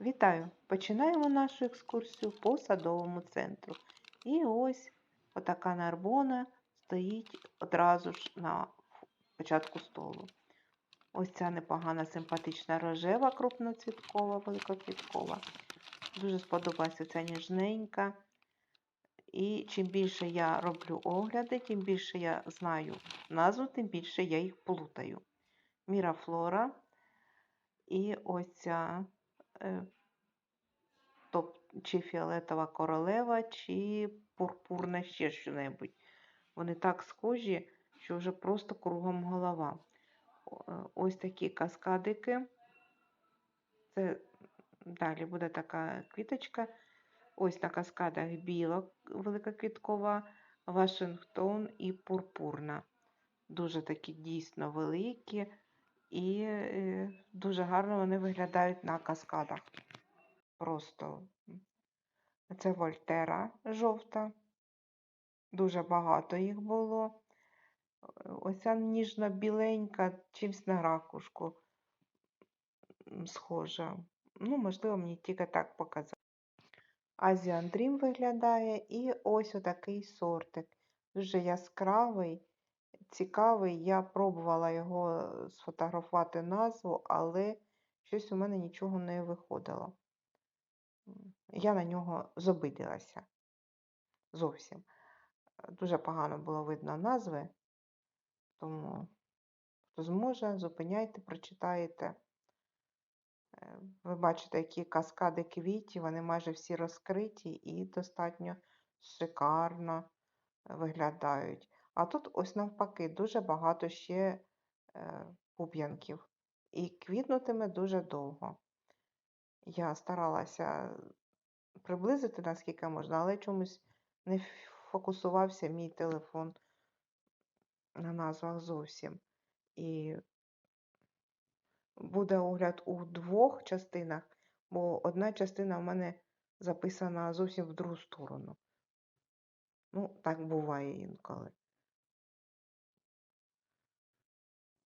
Вітаю! Починаємо нашу екскурсію по садовому центру. І ось отака нарбона стоїть одразу ж на початку столу. Ось ця непогана, симпатична рожева, крупноцвіткова, великоквіткова. Дуже сподобалася ця ніжненька. І чим більше я роблю огляди, тим більше я знаю назву, тим більше я їх плутаю. Мірафлора. І ось ця топ, чи фіолетова королева, чи пурпурна ще що-небудь. Вони так схожі, що вже просто кругом голова. Е, Ось такі каскадики. Це далі буде така квіточка. Ось на каскадах біла великоквіткова, Вашингтон і пурпурна. Дуже такі дійсно великі і е, дуже гарно вони виглядають на каскадах. Просто це Вольтера жовта. Дуже багато їх було. Оця ніжно-біленька, чимсь на ракушку схожа. Ну, можливо, мені тільки так показати. Dream виглядає і ось отакий сортик. Дуже яскравий, цікавий. Я пробувала його сфотографувати назву, але щось у мене нічого не виходило. Я на нього зобиділася зовсім. Дуже погано було видно назви, тому хто зможе, зупиняйте, прочитаєте. Е, Ви бачите, які каскади квітів, вони майже всі розкриті і достатньо шикарно виглядають. А тут ось навпаки дуже багато ще е, пуп'янків. І квітнутиме дуже довго. Я старалася приблизити, наскільки можна, але чомусь не фокусувався мій телефон на назвах зовсім. І буде огляд у двох частинах, бо одна частина в мене записана зовсім в другу сторону. Ну, так буває інколи.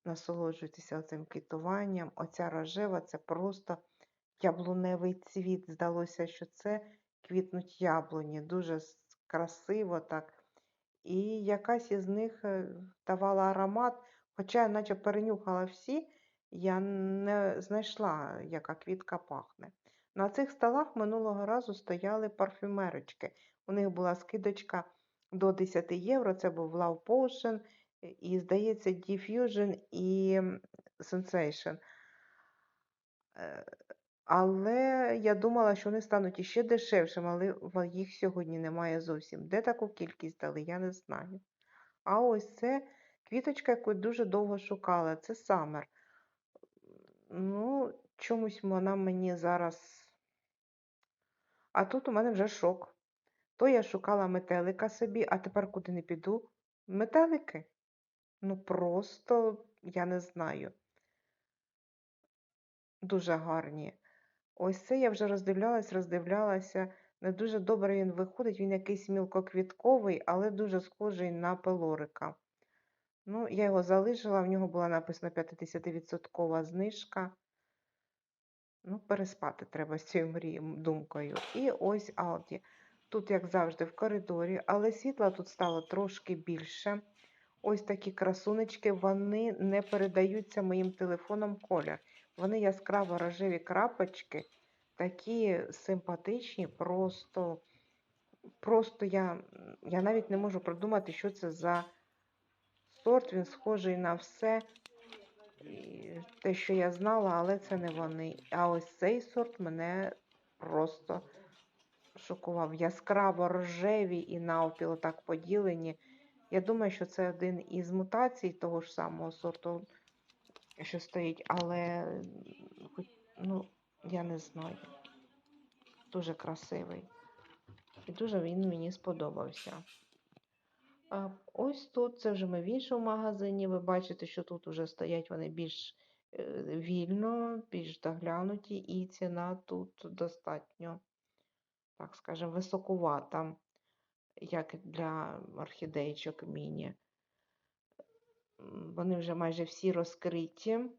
Насолоджуйтеся цим квітуванням. Оця рожева це просто яблуневий цвіт. Здалося, що це квітнуть яблуні. Дуже красиво так. І якась із них е, давала аромат, хоча я наче перенюхала всі, я не знайшла, яка квітка пахне. На цих столах минулого разу стояли парфюмерочки. У них була скидочка до 10 євро. Це був Love Potion, і, здається, Diffusion і Sensation. Е, Але я думала, що вони стануть іще дешевшими, але їх сьогодні немає зовсім. Де таку кількість дали, я не знаю. А ось це квіточка, яку дуже довго шукала. Це Summer. Ну, чомусь вона мені зараз. А тут у мене вже шок. То я шукала метелика собі, а тепер куди не піду? Метелики? Ну просто я не знаю. Дуже гарні. Ось це я вже роздивлялась, роздивлялася. Не дуже добре він виходить. Він якийсь мілкоквітковий, але дуже схожий на пелорика. Ну, я його залишила, в нього була написана 50% знижка. Ну, переспати треба з цією мрією, думкою. І ось Алді. Тут, як завжди, в коридорі, але світла тут стало трошки більше. Ось такі красунечки, вони не передаються моїм телефоном колір. Вони яскраво рожеві крапочки, такі симпатичні, просто, просто я, я навіть не можу придумати, що це за сорт. Він схожий на все те, що я знала, але це не вони. А ось цей сорт мене просто шокував. Яскраво рожеві і навпіл так поділені. Я думаю, що це один із мутацій того ж самого сорту, що стоїть, але ну, я не знаю. Дуже красивий. І дуже він мені сподобався. А ось тут, це вже ми в іншому магазині. Ви бачите, що тут вже стоять вони більш е, вільно, більш доглянуті, і ціна тут достатньо, так скажемо, високувата, як для орхідейчок міні. Вони вже майже всі розкриті,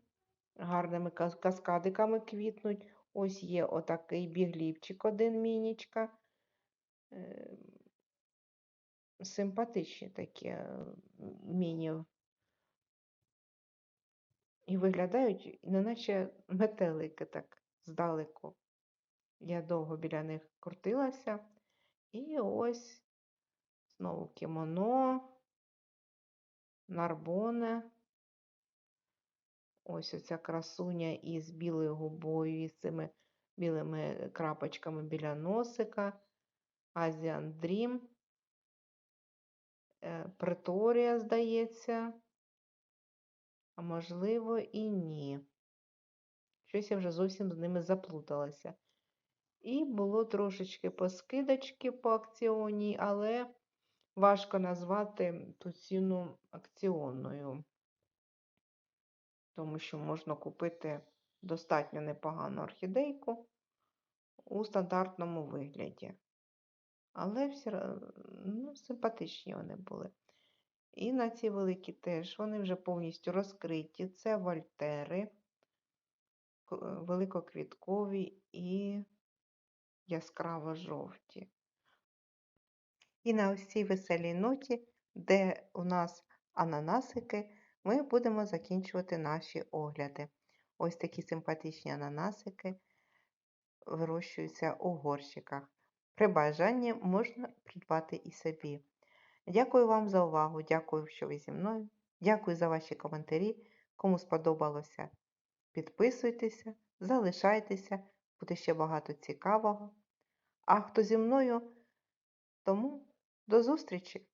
гарними каскадиками квітнуть. Ось є отакий біглівчик, один мінічка. Е, Симпатичні такі е, міні. І виглядають, неначе метелики так здалеку. Я довго біля них крутилася. І ось знову кімоно, нарбоне. Ось оця красуня із білою губою, і з цими білими крапочками біля носика. Asian Dream. Е, Преторія, здається. А можливо, і ні. Щось я вже зовсім з ними заплуталася. І було трошечки по скидочки по акціоні, але важко назвати ту ціну акціонною, тому що можна купити достатньо непогану орхідейку у стандартному вигляді. Але ра- ну, симпатичні вони були. І на ці великі теж вони вже повністю розкриті. Це вольтери, великоквіткові і яскраво жовті. І на ось веселій ноті, де у нас ананасики, ми будемо закінчувати наші огляди. Ось такі симпатичні ананасики вирощуються у горщиках. При бажанні можна придбати і собі. Дякую вам за увагу, дякую, що ви зі мною. Дякую за ваші коментарі. Кому сподобалося, підписуйтеся, залишайтеся, буде ще багато цікавого. А хто зі мною, тому до зустрічі!